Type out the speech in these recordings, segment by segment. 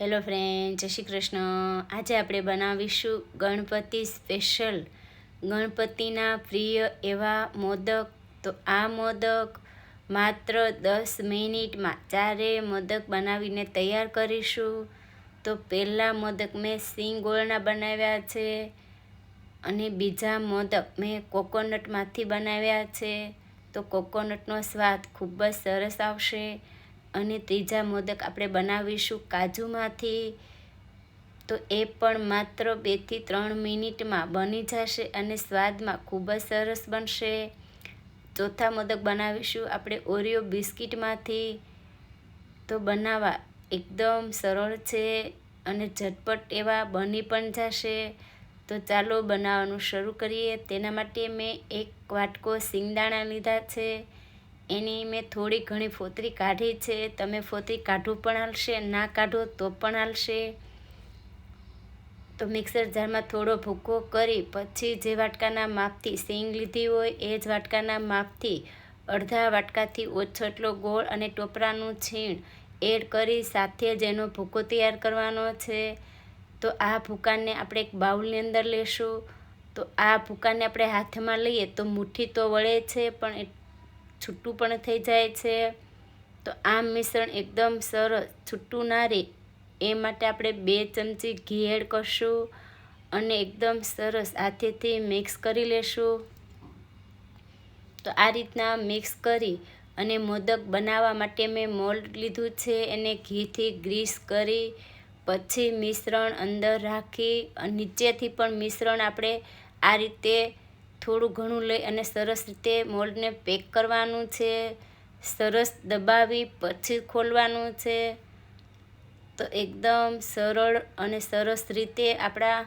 Hello friend જય શ્રી કૃષ્ણ. આજે આપણે બનાવીશું ગણપતિ સ્પેશિયલ ગણપતિના પ્રિય એવા મોદક. તો આ મોદક માત્ર દસ મિનિટમાં ચારે મોદક બનાવીને તૈયાર કરીશું. તો પહેલાં મોદક મેં સિંગ ગોળના બનાવ્યા છે અને બીજા મોદક મેં કોકોનટમાંથી બનાવ્યા છે. તો કોકોનટનો સ્વાદ ખૂબ જ સરસ આવશે. અને ત્રીજા મોદક આપણે બનાવીશું કાજુમાંથી. તો એ પણ માત્ર બેથી ત્રણ મિનિટમાં બની જશે અને સ્વાદમાં ખૂબ જ સરસ બનશે. ચોથા મોદક બનાવીશું આપણે ઓરિયો બિસ્કિટમાંથી. તો બનાવવા એકદમ સરળ છે અને ઝટપટ એવા બની પણ જશે. તો ચાલો બનાવવાનું શરૂ કરીએ. તેના માટે મેં એક વાટકો સિંગદાણા લીધા છે. એની મેં થોડી ઘણી ફોતરી કાઢી છે. તમે ફોતરી કાઢવું પણ હાલશે, ના કાઢો તો પણ હાલશે. તો મિક્સર જારમાં થોડો ભૂકો કરી, પછી જે વાટકાના માપથી સિંગ લીધી હોય એ જ વાટકાના માપથી અડધા વાટકાથી ઓછો એટલો ગોળ અને ટોપરાનું છીણ એડ કરી સાથે જ એનો ભૂકો તૈયાર કરવાનો છે. તો આ ભૂકાને આપણે એક બાઉલની અંદર લેશું. તો આ ભૂકાને આપણે હાથમાં લઈએ તો મુઠ્ઠી તો વળે છે, પણ છૂટું પણ થઈ જાય છે. તો આ મિશ્રણ એકદમ સરસ, છૂટું ના રહે એ માટે આપણે બે ચમચી ઘી એડ કરશું અને એકદમ સરસ હાથેથી મિક્સ કરી લેશું. તો આ રીતના મિક્સ કરી અને મોદક બનાવવા માટે મેં મોલ્ડ લીધું છે. એને ઘીથી ગ્રીસ કરી, પછી મિશ્રણ અંદર રાખી નીચેથી પણ મિશ્રણ આપણે આ રીતે થોડું ઘણું લઈ અને સરસ રીતે મોલ્ડને પેક કરવાનું છે. સરસ દબાવી પછી ખોલવાનું છે. તો એકદમ સરળ અને સરસ રીતે આપણા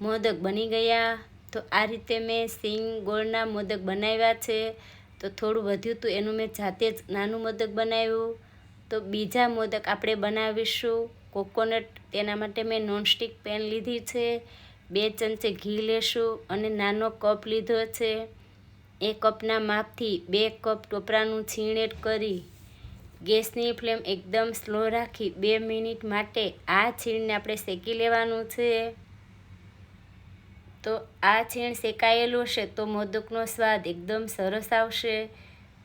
મોદક બની ગયા. તો આ રીતે મેં સિંગ ગોળના મોદક બનાવ્યા છે. તો થોડું વધ્યું હતું એનું મેં જાતે જ નાનું મોદક બનાવ્યું. તો બીજા મોદક આપણે બનાવીશું. કોકોનટ તેના માટે મેં નોનસ્ટિક પેન લીધી છે. બે ચમચે ઘી લેશું અને નાનો કપ લીધો છે. એ કપના માપથી બે કપ ટોપરાનું છીણ એડ કરી ગેસની ફ્લેમ એકદમ સ્લો રાખી બે મિનિટ માટે આ છીણને આપણે શેકી લેવાનું છે. તો આ છીણ શેકાયેલું હશે તો મોદકનો સ્વાદ એકદમ સરસ આવશે.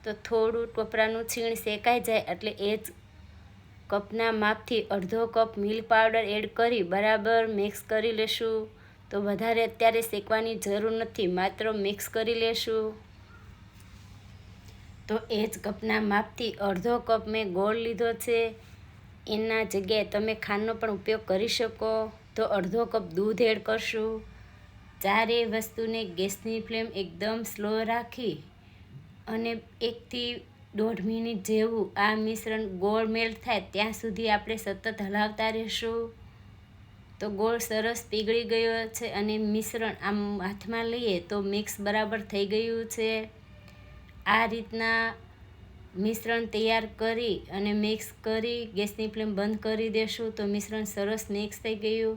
તો થોડું ટોપરાનું છીણ શેકાઈ જાય એટલે એ જ કપના માપથી અડધો કપ મિલ્ક પાવડર એડ કરી બરાબર મિક્સ કરી લેશું. તો વધારે અત્યારે શેકવાની જરૂર નથી, માત્ર મિક્સ કરી લેશું. તો એ જ કપના માપથી અડધો કપ મેં ગોળ લીધો છે. એના જગ્યાએ તમે ખાંડનો પણ ઉપયોગ કરી શકો. તો અડધો કપ દૂધ એડ કરશું. ચારેય વસ્તુને ગેસની ફ્લેમ એકદમ સ્લો રાખી અને એકથી દોઢ મિનિટ જેવું આ મિશ્રણ ગોળ મેલ્ટ થાય ત્યાં સુધી આપણે સતત હલાવતા રહીશું. તો ગોળ સરસ પીગળી ગયો છે અને મિશ્રણ આમ હાથમાં લઈએ તો મિક્સ બરાબર થઈ ગયું છે. આ રીતના મિશ્રણ તૈયાર કરી અને મિક્સ કરી ગેસની ફ્લેમ બંધ કરી દેશું તો મિશ્રણ સરસ મિક્સ થઈ ગયું.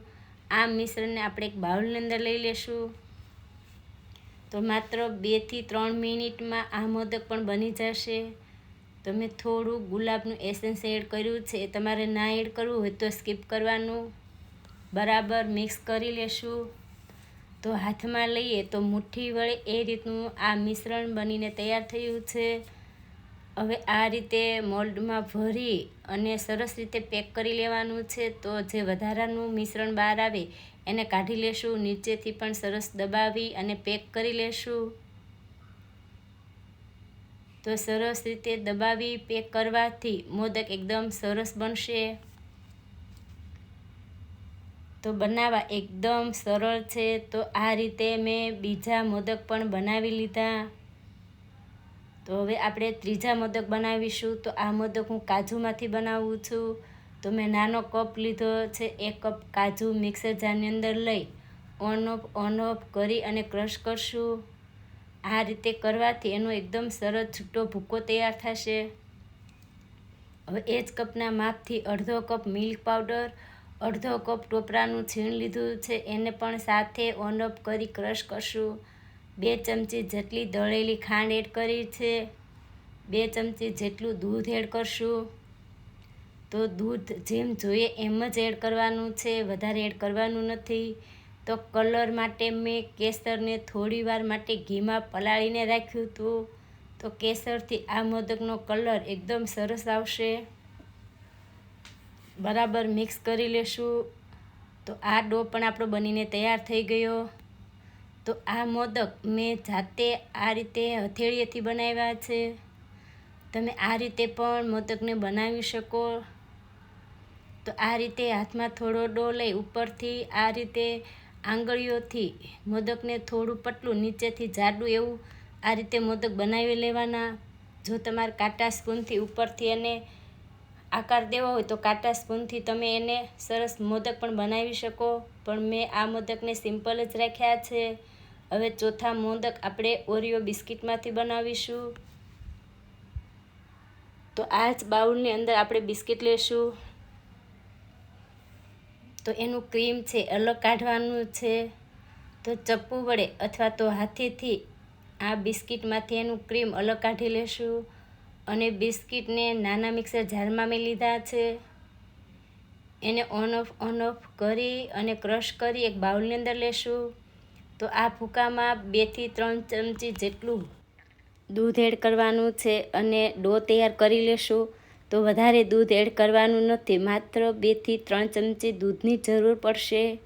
આ મિશ્રણને આપણે એક બાઉલની અંદર લઈ લેશું. તો માત્ર બેથી ત્રણ મિનિટમાં આ મોદક પણ બની જશે. તો મેં થોડું ગુલાબનું એસેન્સ એડ કર્યું છે. તમારે ના એડ કરવું હોય તો સ્કીપ કરવાનું. બરાબર મિક્સ કરી લેશું. તો હાથમાં લઈએ તો મુઠ્ઠી વડે એ રીતનું આ મિશ્રણ બનીને તૈયાર થયું છે. હવે આ રીતે મોલ્ડમાં ભરી અને સરસ રીતે પેક કરી લેવાનું છે. તો જે વધારાનું મિશ્રણ બહાર આવે એને કાઢી લેશું, નીચેથી પણ સરસ દબાવી અને પેક કરી લેશું. તો સરસ રીતે દબાવી, પેક કરવાથી મોદક એકદમ સરસ બનશે. તો બનાવવા એકદમ સરળ છે. તો આ રીતે મેં બીજા મોદક પણ બનાવી લીધા. તો હવે આપણે ત્રીજા મોદક બનાવીશું. તો આ મોદક હું કાજુમાંથી બનાવું છું. તો મેં નાનો કપ લીધો છે. એક કપ કાજુ મિક્સર જારની અંદર લઈ ઓન ઓફ ઓન ઓફ કરી અને ક્રશ કરશું. આ રીતે કરવાથી એનો એકદમ સરસ છૂટો ભૂકો તૈયાર થશે. હવે એ જ કપના માપથી અડધો કપ મિલ્ક પાવડર અડધો કપ ટોપરાનું છીણ લીધું છે. એને પણ સાથે ઓન અપ કરી ક્રશ કરશું. બે ચમચી જેટલી દળેલી ખાંડ એડ કરી છે. બે ચમચી જેટલું દૂધ એડ કરશું. તો દૂધ જેમ જોઈએ એમ જ એડ કરવાનું છે. વધારે એડ કરવાનું નથી. તો કલર માટે મેં કેસરને થોડી વાર માટે ઘીમાં પલાળીને રાખ્યું હતું. તો કેસરથી આ મોદકનો કલર એકદમ સરસ આવશે. બરાબર મિક્સ કરી લેશું. તો આ ડો પણ આપણો બનીને તૈયાર થઈ ગયો. તો આ મોદક મેં જાતે આ રીતે હથેળીએથી બનાવ્યા છે. તમે આ રીતે પણ મોદકને બનાવી શકો. તો આ રીતે હાથમાં થોડો ડો લઈ ઉપરથી આ રીતે આંગળીઓથી મોદકને થોડું પતલું નીચેથી જાડું એવું આ રીતે મોદક બનાવી લેવાના. જો તમારે કાંટા સ્પૂનથી ઉપરથી એને આકાર દેવો હોય તો કાંટા સ્પૂનથી તમે એને સરસ મોદક પણ બનાવી શકો. પણ મેં આ મોદકને સિમ્પલ જ રાખ્યા છે. હવે ચોથા મોદક આપણે ઓરિયો બિસ્કિટમાંથી બનાવીશું. તો આ જ બાઉલની અંદર આપણે બિસ્કિટ લેશું. તો એનું ક્રીમ છે અલગ કાઢવાનું છે. તો ચપ્પુ વડે અથવા તો હાથીથી આ બિસ્કિટમાંથી એનું ક્રીમ અલગ કાઢી લેશું. અને બિસ્કિટને નાના મિક્સર જારમાં મેં લીધા છે. એને ઓન ઓફ ઓન ઓફ કરી અને ક્રશ કરી એક બાઉલની અંદર લેશું. તો આ ભૂકામાં બેથી ત્રણ ચમચી જેટલું દૂધ એડ કરવાનું છે અને ડો તૈયાર કરી લેશું. તો વધારે દૂધ એડ કરવાનું નથી, માત્ર બેથી ત્રણ ચમચી દૂધની જરૂર પડશે.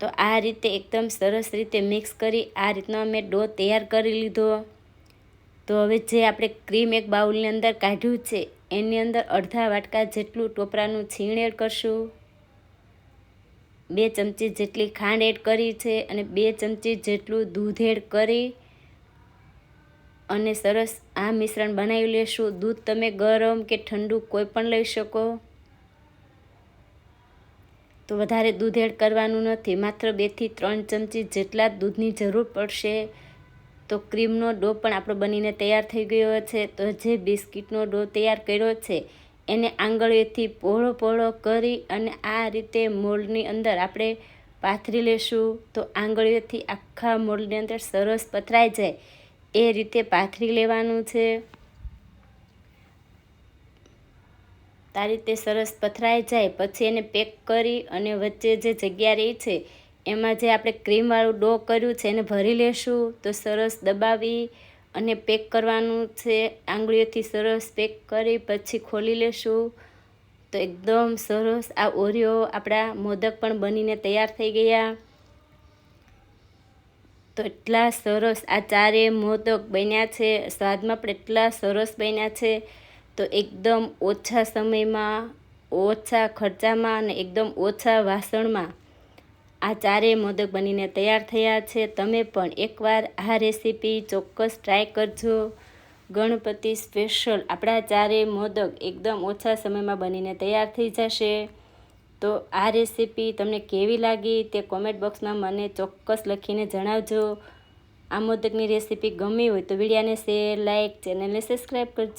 તો આ રીતે એકદમ સરસ રીતે મિક્સ કરી આ રીતનો અમે ડો તૈયાર કરી લીધો. તો હવે જે આપણે ક્રીમ એક બાઉલની અંદર કાઢ્યું છે, એની અંદર અડધા વાટકા જેટલું ટોપરાનું છીણ એડ કરશું. બે ચમચી જેટલી ખાંડ એડ કરી છે અને બે ચમચી જેટલું દૂધ એડ કરી અને સરસ આ મિશ્રણ બનાવી લેશું. દૂધ તમે ગરમ કે ઠંડુ કોઈ પણ લઈ શકો. તો વધારે દૂધ એડ કરવાનું નથી, માત્ર બેથી ત્રણ ચમચી જેટલા દૂધની જરૂર પડશે. તો ક્રીમનો ડો પણ આપણો બનીને તૈયાર થઈ ગયો છે. તો જે બિસ્કિટનો ડો તૈયાર કર્યો છે, એને આંગળીઓથી પહોળો પહોળો કરી અને આ રીતે મોલ્ડની અંદર આપણે પાથરી લેશું. તો આંગળીઓથી આખા મોલ્ડની અંદર સરસ પથરાઈ જાય એ રીતે પાથરી લેવાનું છે. આ રીતે સરસ પથરાઈ જાય, પછી એને પેક કરી અને વચ્ચે જે જગ્યા રહી છે એમાં જે આપણે ક્રીમવાળું ડો કર્યું છે એને ભરી લેશું, તો સરસ દબાવી અને પેક કરવાનું છે. આંગળીઓથી સરસ પેક કરી પછી ખોલી લેશું. તો એકદમ સરસ આ ઓરિયો આપણા મોદક પણ બનીને તૈયાર થઈ ગયા. તો એટલા સરસ આ ચારે મોદક બન્યા છે. સ્વાદમાં પણ એટલા સરસ બન્યા છે. તો એકદમ ઓછા સમયમાં, ઓછા ખર્ચામાં અને એકદમ ઓછા વાસણમાં આ ચારેય મોદક બનીને તૈયાર થયા છે. તમે પણ એકવાર આ રેસીપી ચોક્કસ ટ્રાય કરજો. ગણપતિ સ્પેશિયલ આપણા ચારેય મોદક એકદમ ઓછા સમયમાં બનીને તૈયાર થઈ જશે. તો આ રેસીપી તમને કેવી લાગી તે કોમેન્ટ બોક્સમાં મને ચોક્કસ લખીને જણાવજો. આ મોદકની રેસીપી ગમી હોય તો વિડીયાને શેર લાઇક ચેનલને સબસ્ક્રાઈબ કરજો.